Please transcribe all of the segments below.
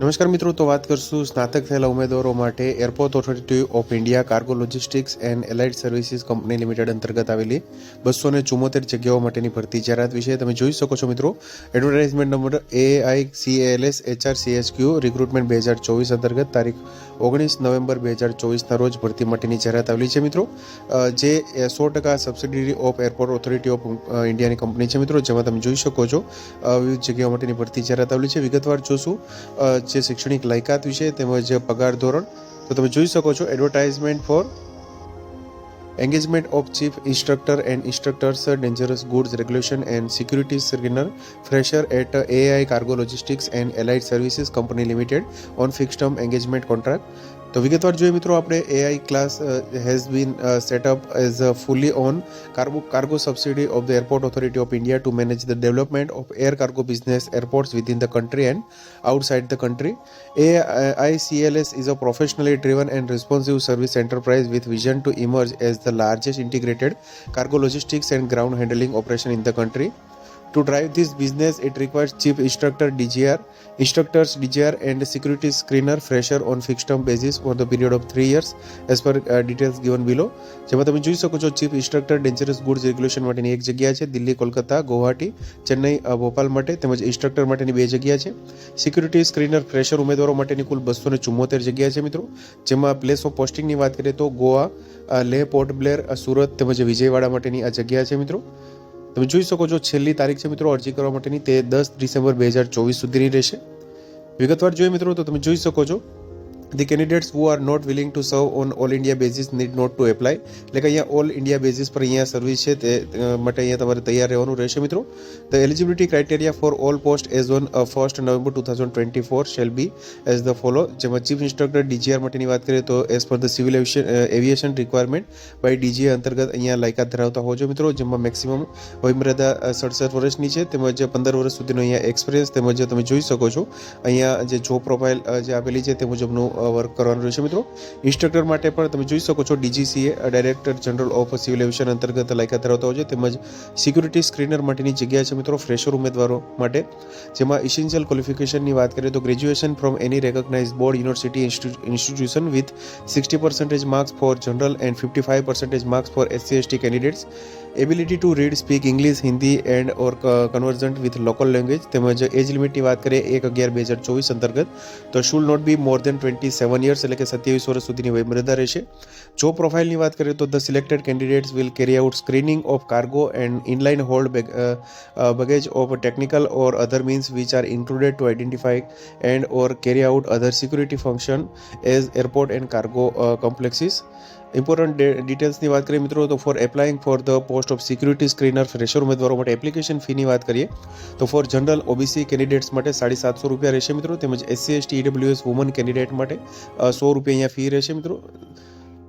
નમસ્કાર મિત્રો તો વાત કરશું સ્નાતક થયેલા ઉમેદવારો માટે airport authority of India cargo logistics and allied services company limited અંતર્ગત આવેલી બસો ને ચુમ્મોતેર જગ્યાઓ માટેની ભરતી જાહેરાત વિશે તમે જોઈ શકો છો મિત્રો advertisement number A I C L C A L S HR Q recruitment બે હજાર ચોવીસ અંતર્ગત તારીખ ઓગણીસ નવેમ્બર બે હજાર ચોવીસના રોજ ભરતી માટેની જાહેરાત આવેલી છે મિત્રો જે સો ટકા subsidiary of airport authority of ઇન્ડિયાની કંપની છે મિત્રો જેમાં તમે જોઈ શકો છો વિવિધ જગ્યાઓ માટેની ભરતી જાહેરાત આવેલી છે વિગતવાર જોશું જે શૈક્ષણિક લાયકાત વિશે તેમજ પગાર ધોરણ તો તમે જોઈ શકો છો advertisement for engagement of chief instructor and instructors dangerous goods regulation and security signal fresher at ai cargo logistics and allied services company limited on fixed term engagement contract તો વિગતવાર જોઈએ મિત્રો આપણે AI class has been set up as fully on cargo cargo subsidiary of the Airport authority of India to manage the development of air cargo business airports within the country and outside the country a ICLS is a professionally driven and responsive service enterprise with vision to emerge as the the largest integrated cargo logistics and ground handling operation in the country. To drive this business, it requires chief instructor DGR, instructors DGR, and security screener fresher on fixed term basis for the period of three years, as per uh, details given below. જેમાં તમે જોઈ શકો છો chief instructor dangerous goods regulation માટેની એક જગ્યા છે દિલ્હી કોલકાતા ગુવાહાટી ચેન્નઈ ભોપાલ માટે તેમજ ઇન્સ્ટ્રક્ટર માટેની બે જગ્યા છે સિક્યુરિટી સ્ક્રીનર ફ્રેશર ઉમેદવારો માટેની કુલ બસો ને ચુમ્મોતેર જગ્યા છે મિત્રો જેમાં પ્લેસ ઓફ પોસ્ટિંગની વાત કરીએ તો ગોવા લેહ પોર્ટ બ્લેર સુરત તેમજ વિજયવાડા માટેની આ જગ્યા છે મિત્રો તમે જોઈ શકો છો છેલ્લી તારીખ છે મિત્રો અરજી કરવા માટેની તે દસ ડિસેમ્બર બે હજાર ચોવીસ સુધીની રહેશે વિગતવાર જોઈએ મિત્રો તો તમે જોઈ શકો છો The candidates who are not willing to serve on all India basis need not to apply લેક અહીંયા ઓલ ઇન્ડિયા બેઝિસ પર અહીંયા સર્વિસ છે તે માટે અહીંયા તમારે તૈયાર રહેવાનું રહેશે મિત્રો the eligibility criteria for all post as on first November two thousand twenty four shall be as the follow જેમાં ચીફ ઇન્સ્ટ્રક્ટર ડીજીઆર માટેની વાત કરીએ તો as per the civil aviation requirement by DGA અંતર્ગત અહીંયા લાયકાત ધરાવતા હોજો મિત્રો જેમાં મેક્સિમમ વયમર્યાદા સડસઠ વર્ષની છે તેમજ પંદર વર્ષ સુધીનો અહીંયા એક્સપિરિયન્સ તેમજ તમે જોઈ શકો છો અહીંયા જે જોબ પ્રોફાઇલ જે આપેલી છે તે મુજબનું વર્ક કરવાનું રહેશે મિત્રો ઇન્સ્ટ્રક્ટર માટે પણ તમે જોઈ શકો છો DGCA director general of civil aviation અંતર્ગત લાયકાત ધરાવતા હોય છે તેમજ સિક્યુરિટી સ્ક્રીનર માટેની જગ્યા છે મિત્રો ફ્રેશર ઉમેદવારો માટે જેમાં ઇસેન્શિયલ ક્વોલિફિકેશનની વાત કરીએ તો graduation from any recognise board university institution with sixty percentage marks for general and fifty five percentage marks for SC ST candidates ability to read speak English Hindi and or conversant with local language તેમજ age લિમિટની વાત કરીએ એક અગિયાર બે હજાર ચોવીસ અંતર્ગત તો should not be more than twenty ફાઇવથી સેવન યર્સ એટલે કે સત્યાવીસ વર્ષ સુધીની વય વયમર્યાદા રહેશે જો પ્રોફાઇલની વાત કરીએ તો the selected candidates will carry out screening of cargo and inline hold baggage of technical or other means which are included to identify and or carry out other security function as airport and cargo complexes important ડિટેલ્સની વાત કરીએ મિત્રો તો for applying for the post of security screener fresher ઉમેદવારો માટે application ફીની વાત કરીએ તો ફોર જનરલ ઓબીસી કેન્ડિડેટ્સ માટે સાડી સાતસો રૂપિયા રહેશે મિત્રો તેમજ SC ST EWS woman candidate માટે સો રૂપિયા અહીંયા ફી રહેશે મિત્રો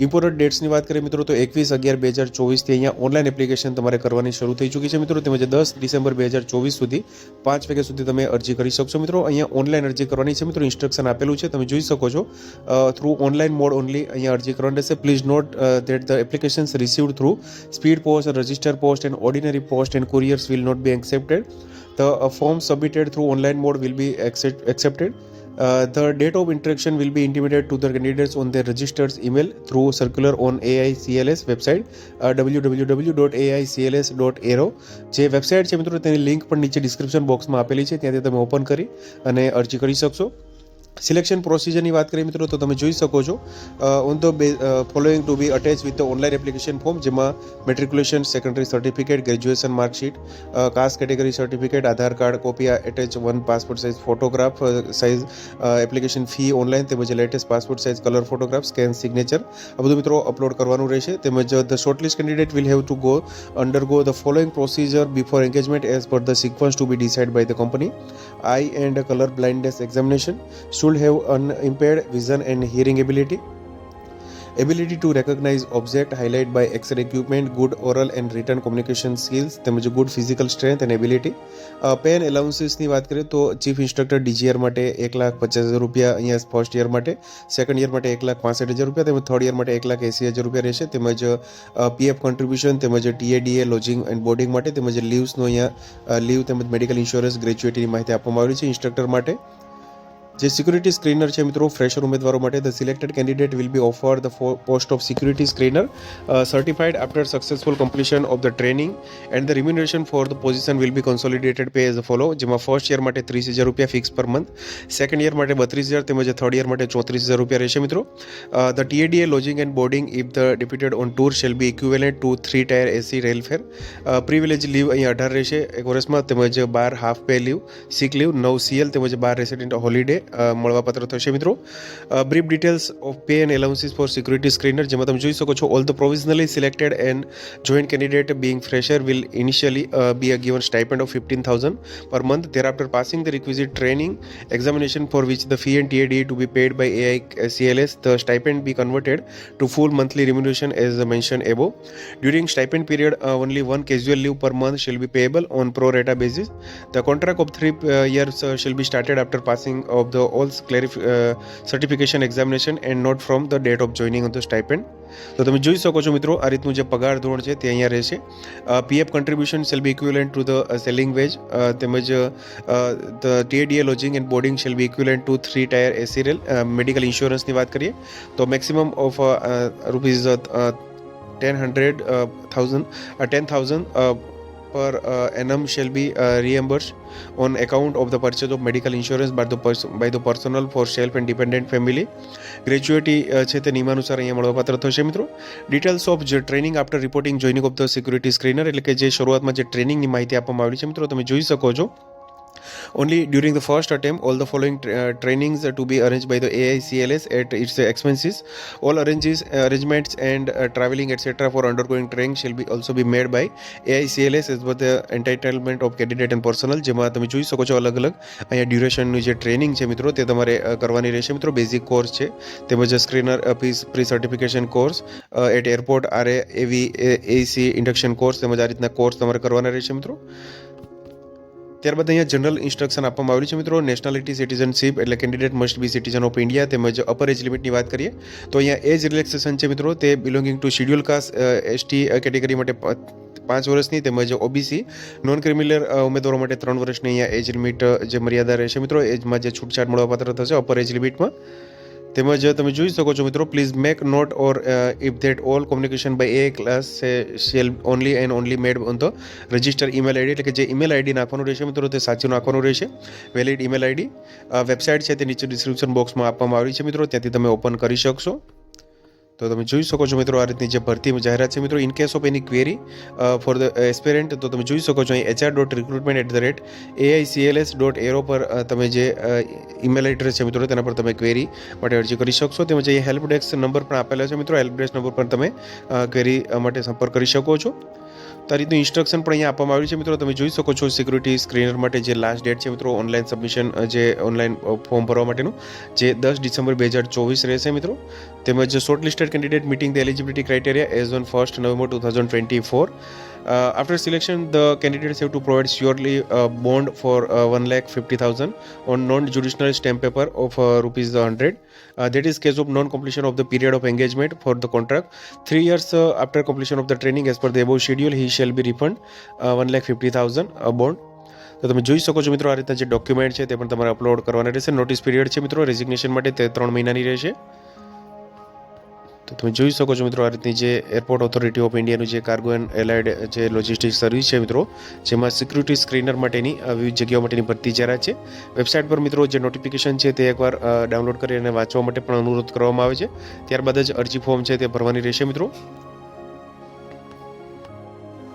ઇમ્પોર્ટન્ટ ડેટ્સની વાત કરીએ મિત્રો તો એકવીસ અગિયાર બે હજાર ચોવીસથી અહીંયા ઓનલાઈન એપ્લિકેશન તમારે કરવાની શરૂ થઈ ચૂકી છે મિત્રો તેમજ દસ ડિસેમ્બર બે હજાર ચોવીસ સુધી પાંચ વાગ્યા સુધી તમે અરજી કરી શકશો મિત્રો અહીંયા ઓનલાઈન અરજી કરવાની છે મિત્રો ઇન્સ્ટ્રક્શન આપેલું છે તમે જોઈ શકો છો થ્રુ ઓનલાઈન મોડ ઓનલી અહીંયા અરજી કરવાની રહેશે please note that the applications received through speed post register post and ordinary post and couriers will not be accepted the form submitted through online mode will be accepted Uh, the date of interaction will be intimated to the candidates on their registers email through circular on AICLS website uh, www.aicls.aero જે website છે મિત્રો તેની link પણ નીચે description બોક્સમાં આપેલી છે ત્યાંથી તમે ઓપન કરી અને અરજી કરી શકશો સિલેક્શન પ્રોસિજરની વાત કરીએ મિત્રો તો તમે જોઈ શકો છો ઓન ધ બે following to be attach with the online application form જેમાં matriculation secondary certificate graduation marksheet caste category certificate Aadhaar card copy attach one passport size photograph size application fee online તેમજ latest passport size colour photograph scan signature આ બધું મિત્રો upload કરવાનું રહેશે તેમજ the shortlist candidate will have to go undergo the following procedure before engagement as per the sequence two B decide by the company eye and colour blindness examination should have unimpaired vision and hearing ability ability to recognize object highlight by x-ray equipment good oral and written communication skills તેમજ good physical strength and ability pay and એલાઉન્સીસની વાત કરીએ તો chief instructor ડીજીઆર માટે એક લાખ પચાસ હજાર રૂપિયા અહીંયા ફર્સ્ટ યર માટે સેકન્ડ યર માટે એક લાખ પાસઠ હજાર રૂપિયા તેમજ થર્ડ યર માટે એક લાખ એંસી હજાર રૂપિયા રહેશે તેમજ પીએફ કોન્ટ્રીબ્યુશન તેમજ ટીએડીએ લોજિંગ એન્ડ બોર્ડિંગ માટે તેમજ લીવ્સનો અહીંયા લીવ તેમજ મેડિકલ ઇન્સ્યોરન્સ ગ્રેજ્યુએટીની માહિતી આપવામાં આવેલી છે ઇન્સ્ટ્રક્ટર માટે જે સિક્યુરિટી સ્ક્રીનર છે મિત્રો ફ્રેશર ઉમેદવારો માટે the selected candidate will be offer the post of security screener certified after successful completion of the training and the remuneration for the position will be consolidated pay as follow જેમાં first year માટે ત્રીસ હજાર રૂપિયા fix per month second year માટે બત્રીસ હજાર તેમજ third year માટે ચોત્રીસ હજાર રૂપિયા રહેશે મિત્રો the TA DA lodging and boarding if the deputed on tour shall be equivalent to three tier AC railfare privilege leave અહીંયા અઢાર રહેશે એક વર્ષમાં તેમજ બાર half pay leave sick leave નવ સીએલ તેમજ બાર રેસિડેન્ટ હોલિડે મળવા પત્ર થશે મિત્રો brief details of pay and allowances for security screener જેમાં તમે જોઈ શકો છો all the provisionally selected and joint candidate being fresher will initially be a given stipend of fifteen thousand per month there after passing the requisite training examination for which the fee and TAD to be paid by AI CLS the stipend be converted to full monthly remuneration as mentioned above. During stipend period, only uh, one one casual leave per month shall be payable on pro rata basis. The contract of three uh, years uh, shall be started of the ઓલ્સ ક્લેરિફ certification examination and not from the date of joining of the stipend તો તમે જોઈ શકો છો મિત્રો આ રીતનું જે પગાર ધોરણ છે તે અહીંયા રહેશે PF contribution shall be equivalent to the ceiling wage તેમજ the TA DA lodging and boarding shall be equivalent to three tier AC rail medical ઇન્સ્યોરન્સની વાત કરીએ તો maximum of rupees ten hundred thousand ten thousand per uh, annum shall be uh, reimbursed on account of the purchase of medical insurance by the person by the personal for self and dependent family gratuity છે તે નિયમાનુસાર અહીંયા મળવાપાત્ર થશે મિત્રો details of જે training after reporting joining of the security screener એટલે કે જે શરૂઆતમાં જે ટ્રેનિંગની માહિતી આપવામાં આવી છે મિત્રો તમે જોઈ શકો છો Only during the first attempt, all the following tra- trainings to be arranged by the AICLS at its expenses. All arranges, arrangements and traveling etc. for undergoing training shall be also be made by AICLS as per the entitlement of candidate and personnel જેમાં તમે જોઈ શકો છો અલગ અલગ અહીંયા ડ્યુરેશનનું જે training છે મિત્રો તે તમારે કરવાની રહેશે મિત્રો બેઝિક કોર્સ છે તેમજ screener fees pre certification course at airport આરે એવી એસી ઇન્ડક્શન કોર્સ તેમજ આ રીતના કોર્સ તમારે કરવાના રહેશે મિત્રો ત્યારબાદ અહીંયા જનરલ ઇન્સ્ટ્રક્શન આપવામાં આવેલું છે મિત્રો નેશનાલિટી સિટીઝનશીપ એટલે candidate must be citizen of India તેમજ અપર એજ લિમિટની વાત કરીએ તો અહીંયા એજ રિલેક્સેશન છે મિત્રો તે belonging to schedule caste ST category માટે પાંચ વર્ષની તેમજ ઓબીસી નોન ક્રિમિનલ ઉમેદવારો માટે ત્રણ વર્ષની અહીંયા એજ લિમિટ જે મર્યાદા રહેશે મિત્રો એજમાં જે છૂટછાટ મળવાપાત્ર થશે અપર એજ લિમિટમાં તેમજ તમે જોઈ શકો છો મિત્રો please make note or if that all communication by a class shall only and only made on the register email ID એટલે કે જે ઇમેલ આઈડી નાખવાનું રહેશે મિત્રો તે સાચું નાખવાનું રહેશે વેલિડ ઈમેલ આઈડી વેબસાઇટ છે તે નીચે ડિસ્ક્રિપ્શન બોક્સમાં આપવામાં આવી છે મિત્રો ત્યાંથી તમે ઓપન કરી શકશો તો તમે જોઈ શકો છો મિત્રો આ રીતની જે ભરતી જાહેરાત છે મિત્રો in case of any query for the aspirant તો તમે જોઈ શકો છો અહીં HR dot recruitment at the rate AICLS dot aero પર તમે જે ઇમેલ એડ્રેસ છે મિત્રો તેના પર તમે ક્વેરી માટે અરજી કરી શકશો તેમજ અહીં હેલ્પ ડેસ્ક નંબર પણ આપેલા છે મિત્રો હેલ્પ ડેસ્ક નંબર પર તમે ક્વેરી માટે સંપર્ક કરી શકો છો તો આ રીતનું ઇન્સ્ટ્રક્શન પણ અહીંયા આપવામાં આવ્યું છે મિત્રો તમે જોઈ શકો છો સિક્યુરિટી સ્ક્રીનર માટે જે લાસ્ટ ડેટ છે મિત્રો ઓનલાઈન સબમિશન જે ઓનલાઈન ફોર્મ ભરવા માટેનું જે દસ ડિસેમ્બર બે હજાર ચોવીસ રહેશે મિત્રો તેમજ short listed candidate meeting the eligibility criteria as on first November two thousand twenty four Uh, after selection, the candidates have to provide surely a bond for uh, 1 lakh 50,000 on non-judicial stamp paper of uh, rupees 100. Uh, that is case of non-completion of the period of engagement for the contract. Three years uh, after completion of the training, as per the above schedule, he shall be refunded uh, 1 lakh 50,000 a bond. તો તમે જોઈ શકો છો મિત્રો આ રીતના જે document છે તે પણ તમારે અપલોડ કરવાના રહેશે નોટિસ પીરિયડ છે મિત્રો રેઝિગ્નેશન માટે તે ત્રણ મહિનાની રહેશે તો તમે જોઈ શકો છો મિત્રો આ રીતની જે એરપોર્ટ ઓથોરિટી ઓફ ઇન્ડિયાનું જે કાર્ગો એન્ડ એલાઇડ જે લોજિસ્ટિક સર્વિસ છે મિત્રો જેમાં સિક્યુરિટી સ્ક્રીનર માટેની વિવિધ જગ્યાઓ માટેની ભરતી જરા છે વેબસાઇટ પર મિત્રો જે નોટિફિકેશન છે તે એકવાર ડાઉનલોડ કરી અને વાંચવા માટે પણ અનુરોધ કરવામાં આવે છે ત્યારબાદ જ અરજી ફોર્મ છે તે ભરવાની રહેશે મિત્રો